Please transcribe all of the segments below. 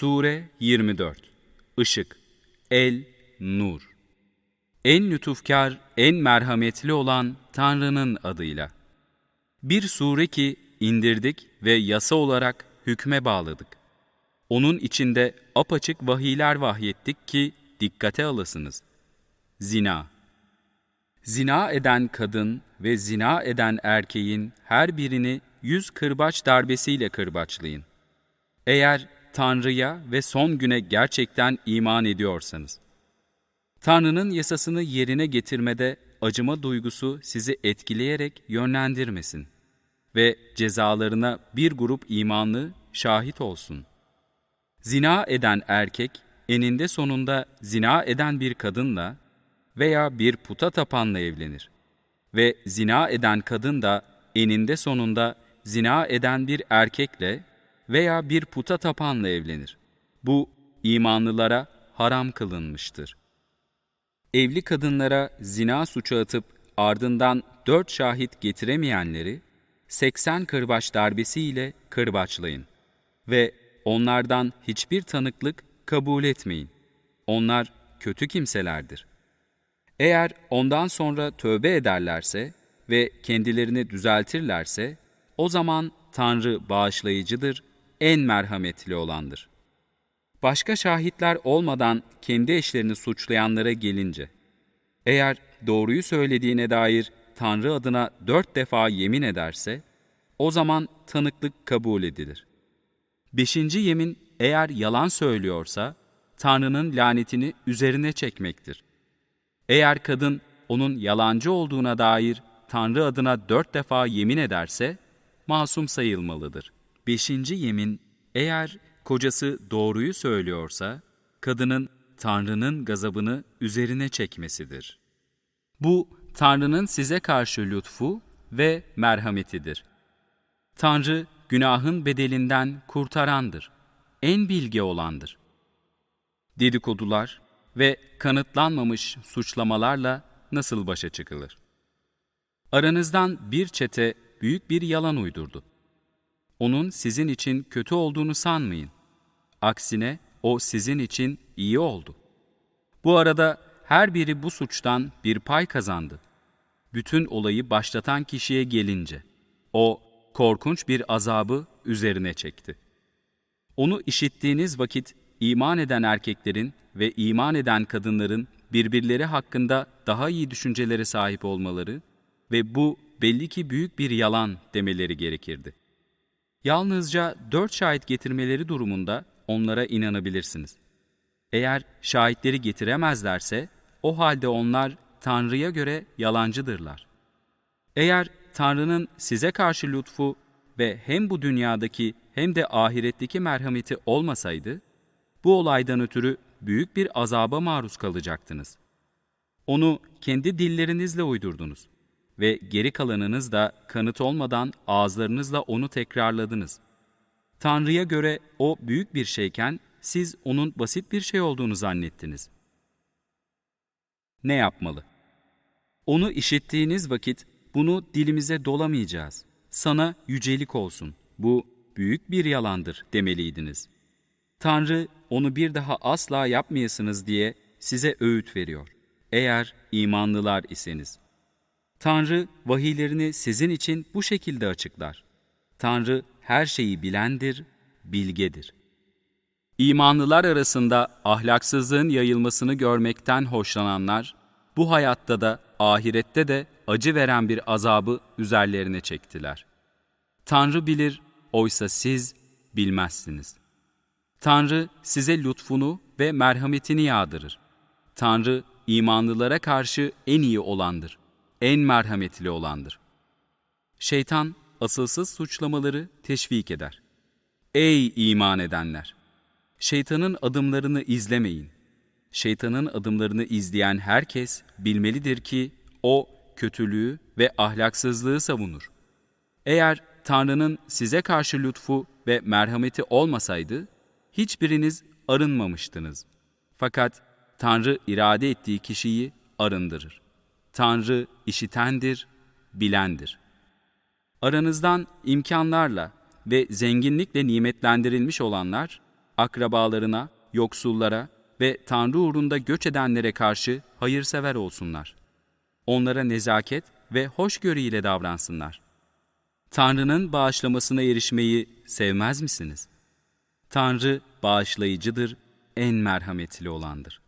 Sure 24 Işık El Nur En lütufkar, en merhametli olan Tanrı'nın adıyla. Bir sure ki indirdik ve yasa olarak hükme bağladık. Onun içinde apaçık vahiyler vahyettik ki dikkate alasınız. Zina Zina eden kadın ve zina eden erkeğin her birini yüz kırbaç darbesiyle kırbaçlayın. Eğer Tanrı'ya ve son güne gerçekten iman ediyorsanız. Tanrı'nın yasasını yerine getirmede acıma duygusu sizi etkileyerek yönlendirmesin ve cezalarına bir grup imanlı şahit olsun. Zina eden erkek, eninde sonunda zina eden bir kadınla veya bir puta tapanla evlenir. Ve zina eden kadın da eninde sonunda zina eden bir erkekle veya bir puta tapanla evlenir. Bu imanlılara haram kılınmıştır. Evli kadınlara zina suçu atıp ardından dört şahit getiremeyenleri 80 kırbaç darbesiyle kırbaçlayın ve onlardan hiçbir tanıklık kabul etmeyin. Onlar kötü kimselerdir. Eğer ondan sonra tövbe ederlerse ve kendilerini düzeltirlerse, o zaman Tanrı bağışlayıcıdır, en merhametli olandır. Başka şahitler olmadan kendi eşlerini suçlayanlara gelince, eğer doğruyu söylediğine dair Tanrı adına dört defa yemin ederse, o zaman tanıklık kabul edilir. Beşinci yemin eğer yalan söylüyorsa, Tanrı'nın lanetini üzerine çekmektir. Eğer kadın onun yalancı olduğuna dair Tanrı adına dört defa yemin ederse, masum sayılmalıdır. Beşinci yemin, eğer kocası doğruyu söylüyorsa, kadının Tanrı'nın gazabını üzerine çekmesidir. Bu, Tanrı'nın size karşı lütfu ve merhametidir. Tanrı, günahın bedelinden kurtarandır, en bilge olandır. Dedikodular ve kanıtlanmamış suçlamalarla nasıl başa çıkılır? Aranızdan bir çete büyük bir yalan uydurdu. Onun sizin için kötü olduğunu sanmayın. Aksine o sizin için iyi oldu. Bu arada her biri bu suçtan bir pay kazandı. Bütün olayı başlatan kişiye gelince, o korkunç bir azabı üzerine çekti. Onu işittiğiniz vakit iman eden erkeklerin ve iman eden kadınların birbirleri hakkında daha iyi düşüncelere sahip olmaları ve bu belli ki büyük bir yalan demeleri gerekirdi. Yalnızca dört şahit getirmeleri durumunda onlara inanabilirsiniz. Eğer şahitleri getiremezlerse, o halde onlar Tanrı'ya göre yalancıdırlar. Eğer Tanrı'nın size karşı lütfu ve hem bu dünyadaki hem de ahiretteki merhameti olmasaydı, bu olaydan ötürü büyük bir azaba maruz kalacaktınız. Onu kendi dillerinizle uydurdunuz ve geri kalanınız da kanıt olmadan ağızlarınızla onu tekrarladınız. Tanrı'ya göre o büyük bir şeyken siz onun basit bir şey olduğunu zannettiniz. Ne yapmalı? Onu işittiğiniz vakit bunu dilimize dolamayacağız. Sana yücelik olsun. Bu büyük bir yalandır demeliydiniz. Tanrı onu bir daha asla yapmayasınız diye size öğüt veriyor. Eğer imanlılar iseniz. Tanrı vahiylerini sizin için bu şekilde açıklar. Tanrı her şeyi bilendir, bilgedir. İmanlılar arasında ahlaksızlığın yayılmasını görmekten hoşlananlar, bu hayatta da ahirette de acı veren bir azabı üzerlerine çektiler. Tanrı bilir, oysa siz bilmezsiniz. Tanrı size lütfunu ve merhametini yağdırır. Tanrı imanlılara karşı en iyi olandır en merhametli olandır. Şeytan, asılsız suçlamaları teşvik eder. Ey iman edenler! Şeytanın adımlarını izlemeyin. Şeytanın adımlarını izleyen herkes bilmelidir ki o kötülüğü ve ahlaksızlığı savunur. Eğer Tanrı'nın size karşı lütfu ve merhameti olmasaydı, hiçbiriniz arınmamıştınız. Fakat Tanrı irade ettiği kişiyi arındırır. Tanrı işitendir, bilendir. Aranızdan imkanlarla ve zenginlikle nimetlendirilmiş olanlar, akrabalarına, yoksullara ve Tanrı uğrunda göç edenlere karşı hayırsever olsunlar. Onlara nezaket ve hoşgörü ile davransınlar. Tanrı'nın bağışlamasına erişmeyi sevmez misiniz? Tanrı bağışlayıcıdır, en merhametli olandır.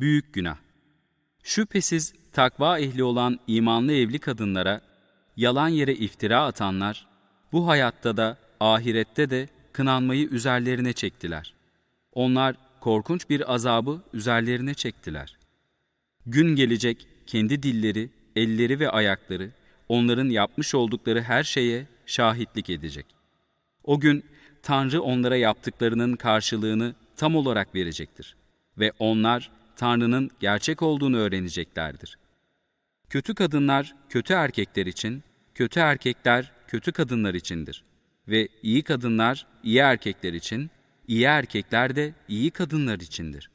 Büyük günah. Şüphesiz takva ehli olan imanlı evli kadınlara yalan yere iftira atanlar bu hayatta da ahirette de kınanmayı üzerlerine çektiler. Onlar korkunç bir azabı üzerlerine çektiler. Gün gelecek kendi dilleri, elleri ve ayakları onların yapmış oldukları her şeye şahitlik edecek. O gün Tanrı onlara yaptıklarının karşılığını tam olarak verecektir ve onlar Tanrı'nın gerçek olduğunu öğreneceklerdir. Kötü kadınlar kötü erkekler için, kötü erkekler kötü kadınlar içindir ve iyi kadınlar iyi erkekler için, iyi erkekler de iyi kadınlar içindir.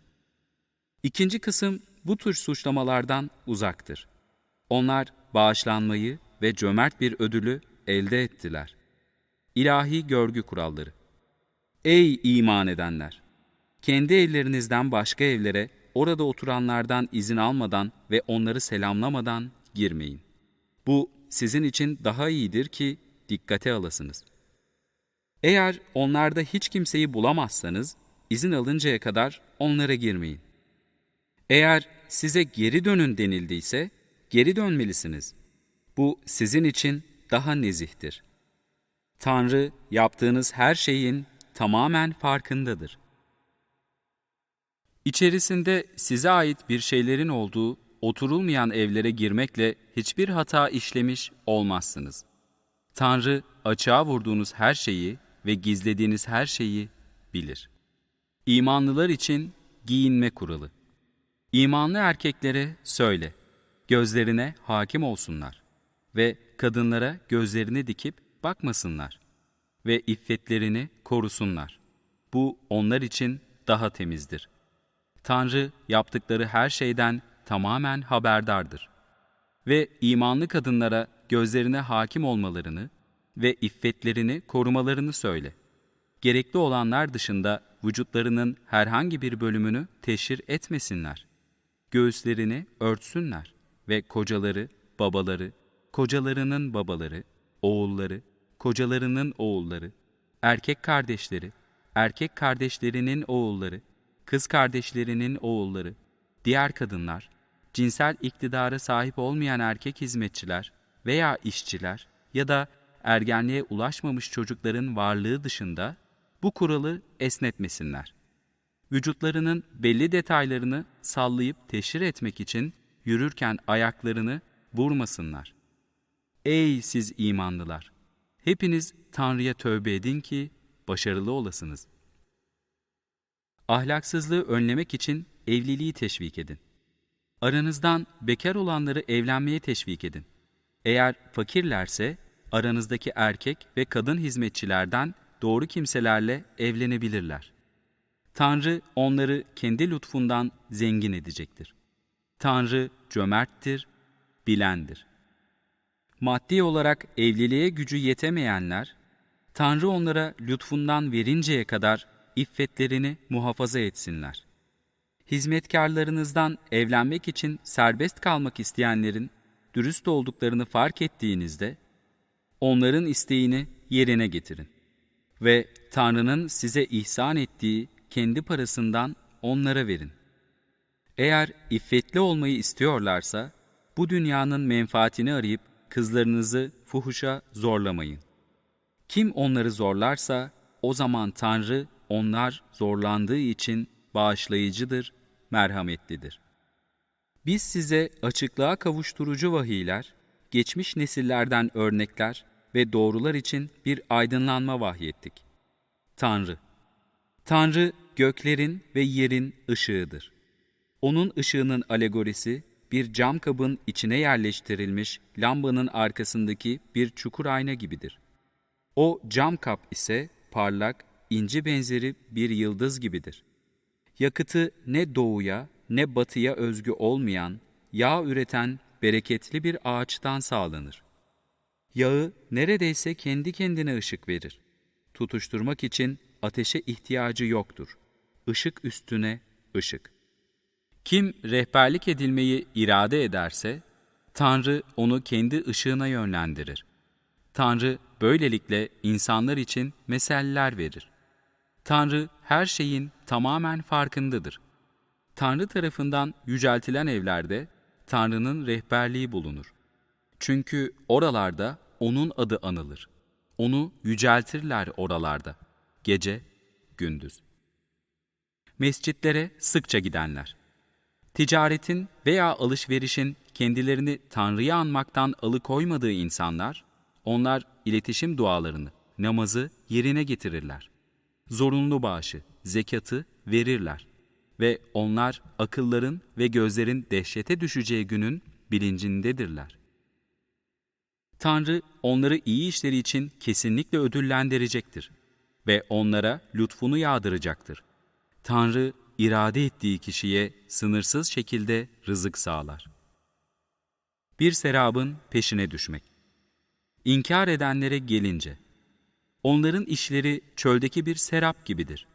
İkinci kısım bu tür suçlamalardan uzaktır. Onlar bağışlanmayı ve cömert bir ödülü elde ettiler. İlahi görgü kuralları. Ey iman edenler! Kendi evlerinizden başka evlere, orada oturanlardan izin almadan ve onları selamlamadan girmeyin. Bu sizin için daha iyidir ki dikkate alasınız. Eğer onlarda hiç kimseyi bulamazsanız, izin alıncaya kadar onlara girmeyin. Eğer size geri dönün denildiyse, geri dönmelisiniz. Bu sizin için daha nezihtir. Tanrı yaptığınız her şeyin tamamen farkındadır. İçerisinde size ait bir şeylerin olduğu oturulmayan evlere girmekle hiçbir hata işlemiş olmazsınız. Tanrı açığa vurduğunuz her şeyi ve gizlediğiniz her şeyi bilir. İmanlılar için giyinme kuralı. İmanlı erkeklere söyle, gözlerine hakim olsunlar ve kadınlara gözlerini dikip bakmasınlar ve iffetlerini korusunlar. Bu onlar için daha temizdir. Tanrı yaptıkları her şeyden tamamen haberdardır. Ve imanlı kadınlara gözlerine hakim olmalarını ve iffetlerini korumalarını söyle. Gerekli olanlar dışında vücutlarının herhangi bir bölümünü teşhir etmesinler. Göğüslerini örtsünler ve kocaları, babaları, kocalarının babaları, oğulları, kocalarının oğulları, erkek kardeşleri, erkek kardeşlerinin oğulları, kız kardeşlerinin oğulları, diğer kadınlar, cinsel iktidara sahip olmayan erkek hizmetçiler veya işçiler ya da ergenliğe ulaşmamış çocukların varlığı dışında bu kuralı esnetmesinler. Vücutlarının belli detaylarını sallayıp teşhir etmek için yürürken ayaklarını vurmasınlar. Ey siz imanlılar! Hepiniz Tanrı'ya tövbe edin ki başarılı olasınız. Ahlaksızlığı önlemek için evliliği teşvik edin. Aranızdan bekar olanları evlenmeye teşvik edin. Eğer fakirlerse aranızdaki erkek ve kadın hizmetçilerden doğru kimselerle evlenebilirler. Tanrı onları kendi lütfundan zengin edecektir. Tanrı cömerttir, bilendir. Maddi olarak evliliğe gücü yetemeyenler, Tanrı onlara lütfundan verinceye kadar iffetlerini muhafaza etsinler. Hizmetkarlarınızdan evlenmek için serbest kalmak isteyenlerin dürüst olduklarını fark ettiğinizde, onların isteğini yerine getirin. Ve Tanrı'nın size ihsan ettiği kendi parasından onlara verin. Eğer iffetli olmayı istiyorlarsa, bu dünyanın menfaatini arayıp kızlarınızı fuhuşa zorlamayın. Kim onları zorlarsa, o zaman Tanrı onlar zorlandığı için bağışlayıcıdır, merhametlidir. Biz size açıklığa kavuşturucu vahiyler, geçmiş nesillerden örnekler ve doğrular için bir aydınlanma vahyettik. Tanrı Tanrı göklerin ve yerin ışığıdır. Onun ışığının alegorisi bir cam kabın içine yerleştirilmiş lambanın arkasındaki bir çukur ayna gibidir. O cam kap ise parlak, inci benzeri bir yıldız gibidir. Yakıtı ne doğuya ne batıya özgü olmayan, yağ üreten bereketli bir ağaçtan sağlanır. Yağı neredeyse kendi kendine ışık verir. Tutuşturmak için ateşe ihtiyacı yoktur. Işık üstüne ışık. Kim rehberlik edilmeyi irade ederse, Tanrı onu kendi ışığına yönlendirir. Tanrı böylelikle insanlar için meseller verir. Tanrı her şeyin tamamen farkındadır. Tanrı tarafından yüceltilen evlerde Tanrı'nın rehberliği bulunur. Çünkü oralarda O'nun adı anılır. Onu yüceltirler oralarda, gece, gündüz. Mescitlere sıkça gidenler. Ticaretin veya alışverişin kendilerini Tanrı'ya anmaktan alıkoymadığı insanlar, onlar iletişim dualarını, namazı yerine getirirler. Zorunlu bağışı, zekatı verirler. Ve onlar akılların ve gözlerin dehşete düşeceği günün bilincindedirler. Tanrı onları iyi işleri için kesinlikle ödüllendirecektir ve onlara lütfunu yağdıracaktır. Tanrı irade ettiği kişiye sınırsız şekilde rızık sağlar. Bir serabın peşine düşmek. İnkar edenlere gelince, onların işleri çöldeki bir serap gibidir.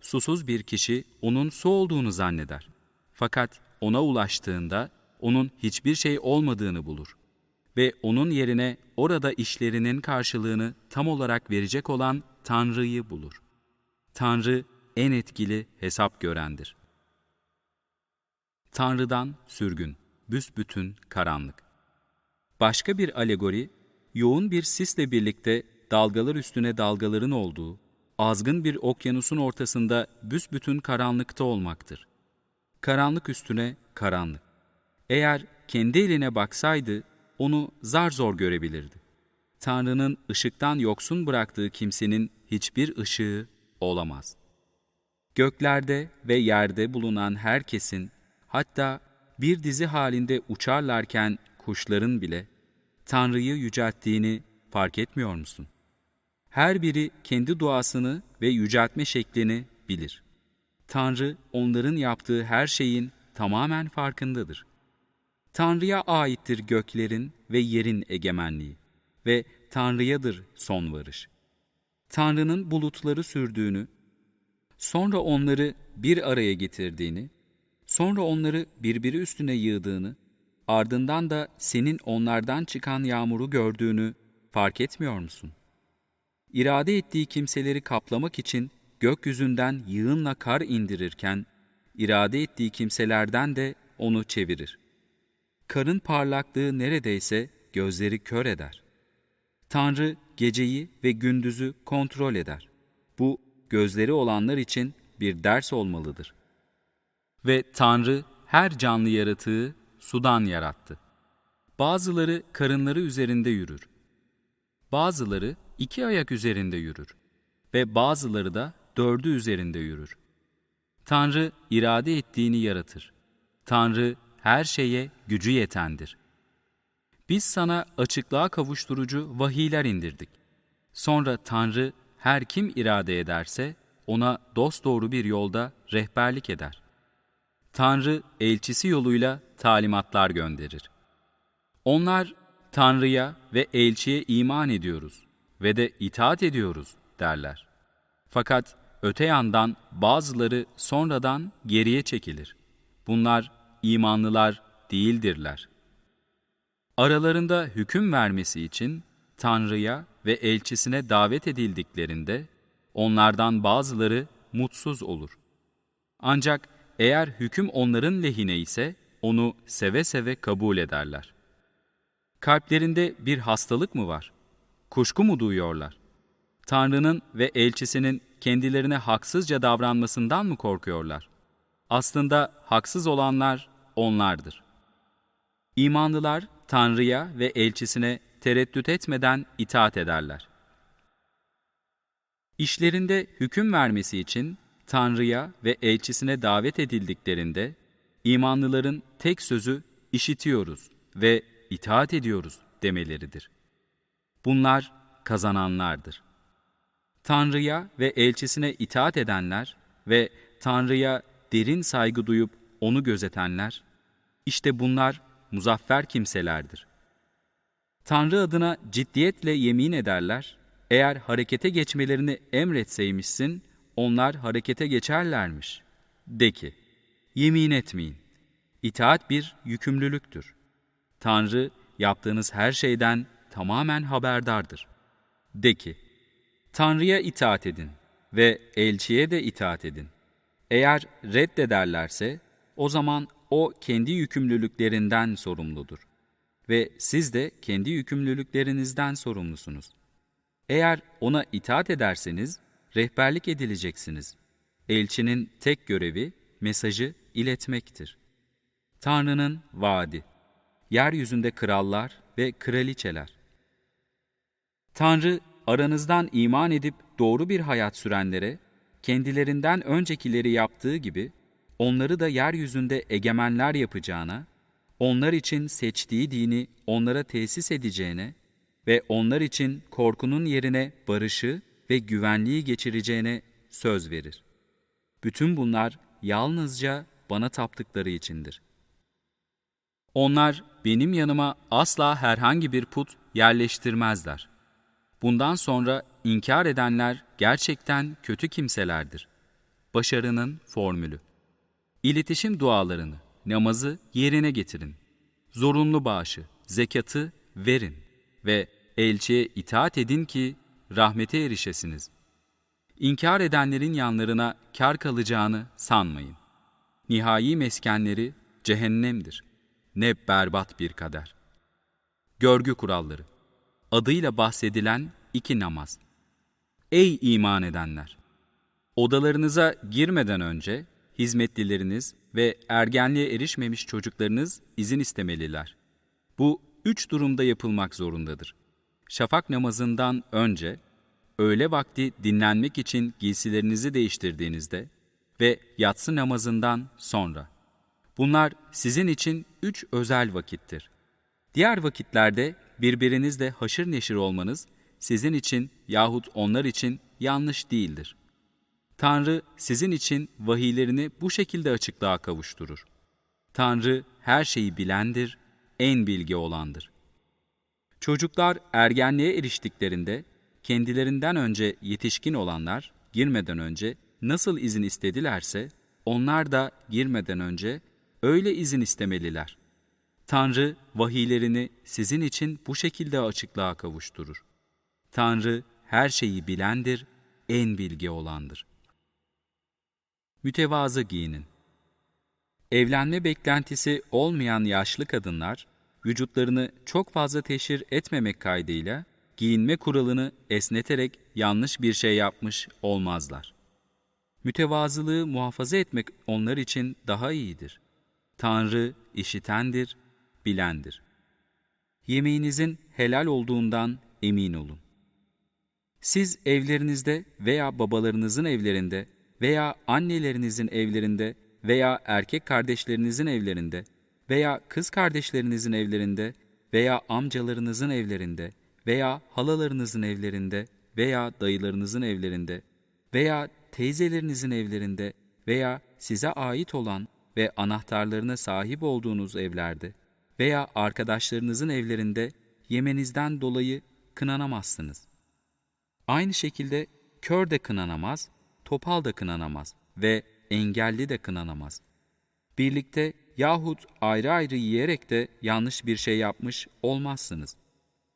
Susuz bir kişi onun su olduğunu zanneder. Fakat ona ulaştığında onun hiçbir şey olmadığını bulur. Ve onun yerine orada işlerinin karşılığını tam olarak verecek olan Tanrı'yı bulur. Tanrı en etkili hesap görendir. Tanrı'dan sürgün, büsbütün karanlık. Başka bir alegori, yoğun bir sisle birlikte dalgalar üstüne dalgaların olduğu, azgın bir okyanusun ortasında büsbütün karanlıkta olmaktır. Karanlık üstüne karanlık. Eğer kendi eline baksaydı, onu zar zor görebilirdi. Tanrı'nın ışıktan yoksun bıraktığı kimsenin hiçbir ışığı olamaz. Göklerde ve yerde bulunan herkesin, hatta bir dizi halinde uçarlarken kuşların bile Tanrı'yı yücelttiğini fark etmiyor musun? Her biri kendi duasını ve yüceltme şeklini bilir. Tanrı onların yaptığı her şeyin tamamen farkındadır. Tanrı'ya aittir göklerin ve yerin egemenliği ve Tanrı'yadır son varış. Tanrı'nın bulutları sürdüğünü, sonra onları bir araya getirdiğini, sonra onları birbiri üstüne yığdığını, ardından da senin onlardan çıkan yağmuru gördüğünü fark etmiyor musun? İrade ettiği kimseleri kaplamak için gökyüzünden yığınla kar indirirken, irade ettiği kimselerden de onu çevirir. Karın parlaklığı neredeyse gözleri kör eder. Tanrı geceyi ve gündüzü kontrol eder. Bu gözleri olanlar için bir ders olmalıdır. Ve Tanrı her canlı yaratığı sudan yarattı. Bazıları karınları üzerinde yürür. Bazıları iki ayak üzerinde yürür ve bazıları da dördü üzerinde yürür. Tanrı irade ettiğini yaratır. Tanrı her şeye gücü yetendir. Biz sana açıklığa kavuşturucu vahiyler indirdik. Sonra Tanrı her kim irade ederse ona dosdoğru bir yolda rehberlik eder. Tanrı elçisi yoluyla talimatlar gönderir. Onlar Tanrı'ya ve elçiye iman ediyoruz ve de itaat ediyoruz derler. Fakat öte yandan bazıları sonradan geriye çekilir. Bunlar imanlılar değildirler. Aralarında hüküm vermesi için Tanrı'ya ve elçisine davet edildiklerinde onlardan bazıları mutsuz olur. Ancak eğer hüküm onların lehine ise onu seve seve kabul ederler. Kalplerinde bir hastalık mı var? Kuşku mu duyuyorlar? Tanrı'nın ve elçisinin kendilerine haksızca davranmasından mı korkuyorlar? Aslında haksız olanlar onlardır. İmanlılar Tanrı'ya ve elçisine tereddüt etmeden itaat ederler. İşlerinde hüküm vermesi için Tanrı'ya ve elçisine davet edildiklerinde imanlıların tek sözü işitiyoruz ve itaat ediyoruz demeleridir. Bunlar kazananlardır. Tanrı'ya ve elçisine itaat edenler ve Tanrı'ya derin saygı duyup onu gözetenler, işte bunlar muzaffer kimselerdir. Tanrı adına ciddiyetle yemin ederler eğer harekete geçmelerini emretseymişsin, onlar harekete geçerlermiş. De ki, yemin etmeyin. İtaat bir yükümlülüktür. Tanrı yaptığınız her şeyden tamamen haberdardır. De ki, Tanrı'ya itaat edin ve elçiye de itaat edin. Eğer reddederlerse, o zaman o kendi yükümlülüklerinden sorumludur. Ve siz de kendi yükümlülüklerinizden sorumlusunuz. Eğer ona itaat ederseniz, rehberlik edileceksiniz. Elçinin tek görevi, mesajı iletmektir. Tanrı'nın vaadi, yeryüzünde krallar ve kraliçeler. Tanrı, aranızdan iman edip doğru bir hayat sürenlere, kendilerinden öncekileri yaptığı gibi, onları da yeryüzünde egemenler yapacağına, onlar için seçtiği dini onlara tesis edeceğine ve onlar için korkunun yerine barışı ve güvenliği geçireceğine söz verir. Bütün bunlar yalnızca bana taptıkları içindir. Onlar benim yanıma asla herhangi bir put yerleştirmezler. Bundan sonra inkar edenler gerçekten kötü kimselerdir. Başarının formülü. İletişim dualarını, namazı yerine getirin. Zorunlu bağışı, zekatı verin ve elçiye itaat edin ki rahmete erişesiniz. İnkar edenlerin yanlarına kar kalacağını sanmayın. Nihai meskenleri cehennemdir. Ne berbat bir kader. Görgü kuralları. Adıyla bahsedilen iki namaz. Ey iman edenler! Odalarınıza girmeden önce hizmetlileriniz ve ergenliğe erişmemiş çocuklarınız izin istemeliler. Bu üç durumda yapılmak zorundadır. Şafak namazından önce, öğle vakti dinlenmek için giysilerinizi değiştirdiğinizde ve yatsı namazından sonra. Bunlar sizin için üç özel vakittir. Diğer vakitlerde birbirinizle haşır neşir olmanız sizin için yahut onlar için yanlış değildir. Tanrı sizin için vahiylerini bu şekilde açıklığa kavuşturur. Tanrı her şeyi bilendir, en bilgi olandır. Çocuklar ergenliğe eriştiklerinde kendilerinden önce yetişkin olanlar girmeden önce nasıl izin istedilerse onlar da girmeden önce öyle izin istemeliler. Tanrı vahiylerini sizin için bu şekilde açıklığa kavuşturur. Tanrı her şeyi bilendir, en bilgi olandır. Mütevazı giyinin. Evlenme beklentisi olmayan yaşlı kadınlar, vücutlarını çok fazla teşhir etmemek kaydıyla giyinme kuralını esneterek yanlış bir şey yapmış olmazlar. Mütevazılığı muhafaza etmek onlar için daha iyidir. Tanrı işitendir, bilendir. Yemeğinizin helal olduğundan emin olun. Siz evlerinizde veya babalarınızın evlerinde veya annelerinizin evlerinde veya erkek kardeşlerinizin evlerinde veya kız kardeşlerinizin evlerinde veya amcalarınızın evlerinde veya halalarınızın evlerinde veya dayılarınızın evlerinde veya teyzelerinizin evlerinde veya size ait olan ve anahtarlarına sahip olduğunuz evlerde veya arkadaşlarınızın evlerinde yemenizden dolayı kınanamazsınız. Aynı şekilde kör de kınanamaz, topal da kınanamaz ve engelli de kınanamaz. Birlikte yahut ayrı ayrı yiyerek de yanlış bir şey yapmış olmazsınız.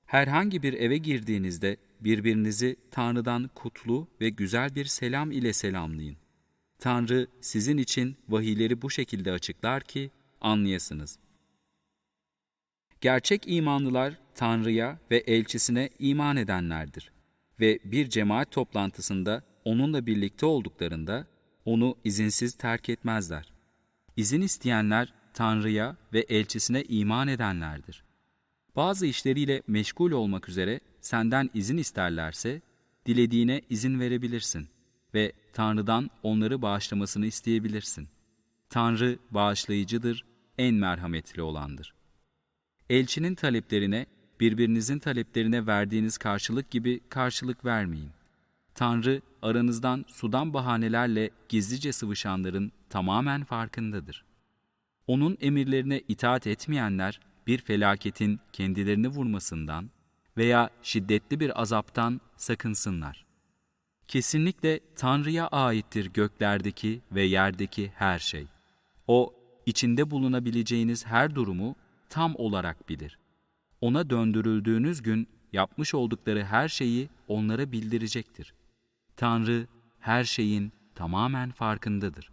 Herhangi bir eve girdiğinizde birbirinizi Tanrı'dan kutlu ve güzel bir selam ile selamlayın. Tanrı sizin için vahiyleri bu şekilde açıklar ki anlayasınız. Gerçek imanlılar Tanrı'ya ve elçisine iman edenlerdir ve bir cemaat toplantısında onunla birlikte olduklarında onu izinsiz terk etmezler. İzin isteyenler Tanrı'ya ve elçisine iman edenlerdir. Bazı işleriyle meşgul olmak üzere senden izin isterlerse, dilediğine izin verebilirsin ve Tanrı'dan onları bağışlamasını isteyebilirsin. Tanrı bağışlayıcıdır, en merhametli olandır. Elçinin taleplerine, birbirinizin taleplerine verdiğiniz karşılık gibi karşılık vermeyin. Tanrı aranızdan sudan bahanelerle gizlice sıvışanların tamamen farkındadır. Onun emirlerine itaat etmeyenler bir felaketin kendilerini vurmasından veya şiddetli bir azaptan sakınsınlar. Kesinlikle Tanrı'ya aittir göklerdeki ve yerdeki her şey. O, içinde bulunabileceğiniz her durumu tam olarak bilir. Ona döndürüldüğünüz gün yapmış oldukları her şeyi onlara bildirecektir. Tanrı her şeyin tamamen farkındadır.